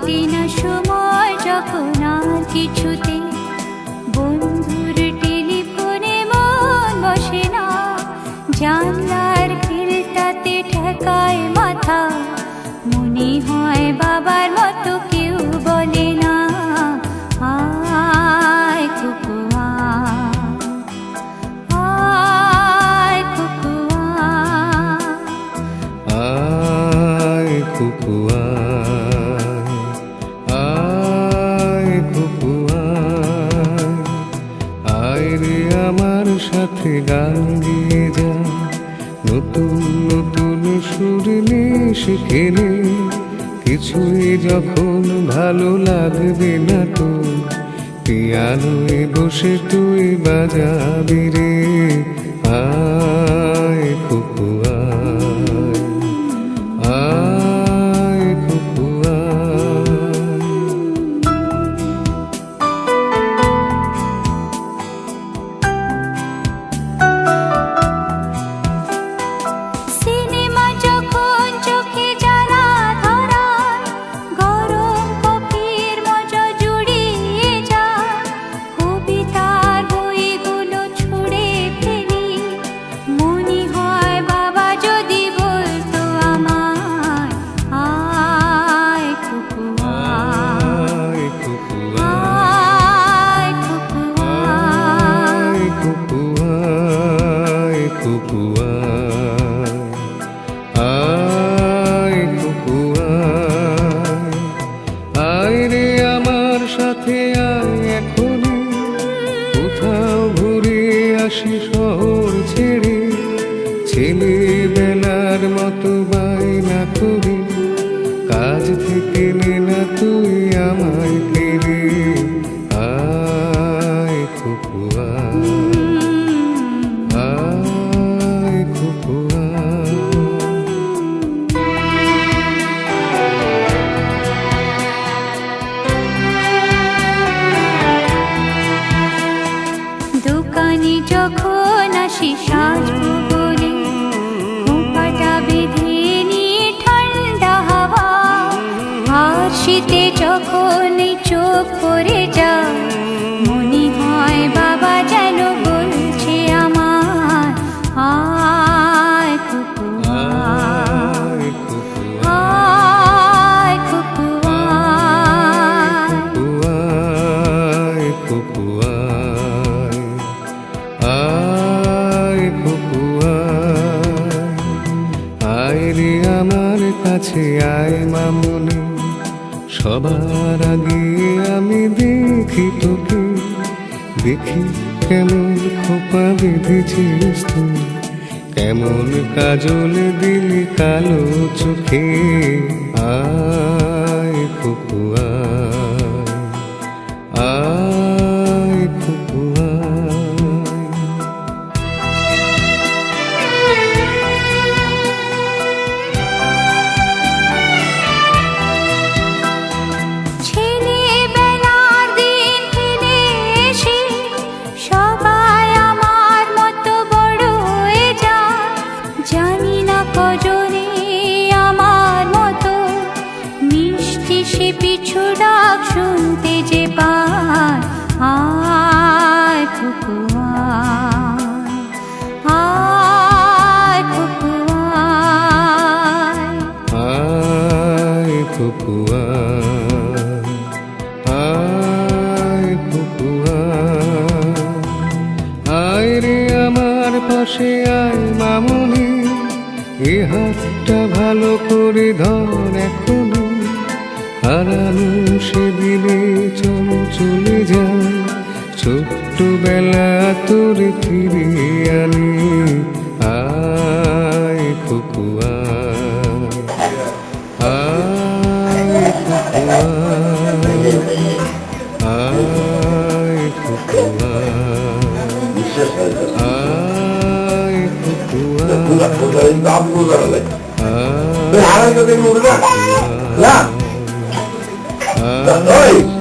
কাটে না সময় যখন আর কিছুতে। বন্ধুর টেলিফোনে মন বসে না। জানলার খিলটাতে ঠেকায় মাথা। মনে হয় বাবার মতো কেউ বলে না। আয় কুকুয়া আয়। কুকুয়া সাথে গান গিয়ে যা নতুন নতুন সুর শিখে নে কিছুই যখন ভালো লাগবে না তো, পিয়ানোয় বসে তুই বাজাবি রে। আয় ছেলেবেলার মতো বায়না করি। কাজ থেকে নে না তুই আমায় ফিরে আয় দোকানে যখন আসি সাজবো। পড়ে যায় মনে হয় বাবা যেন বলছে আমার আয় আমার কাছে আয় মামুনি সবার আগে আমি দেখি তোকে। দেখি কেমন খোপা বেঁধেছিস তুই। কেমন কাজল দিলি কালো চোখে। আয় কুকুয়ায় শুনতে যে পায় আয় কুকুয়া আয় কুকুয়া আয় কুকুয়া আয় কুকুয়া আয় রে আমার পাশে আয় মামুনি, এ ভালো করে ধর হারানো সেদিনে চল চলে যায় ছোট্টবেলা তোর ফিরে আনি। আয় কুকুয়া আয় কুকুয়া আয় কুকুয়া আয় lang. আয় May Oy!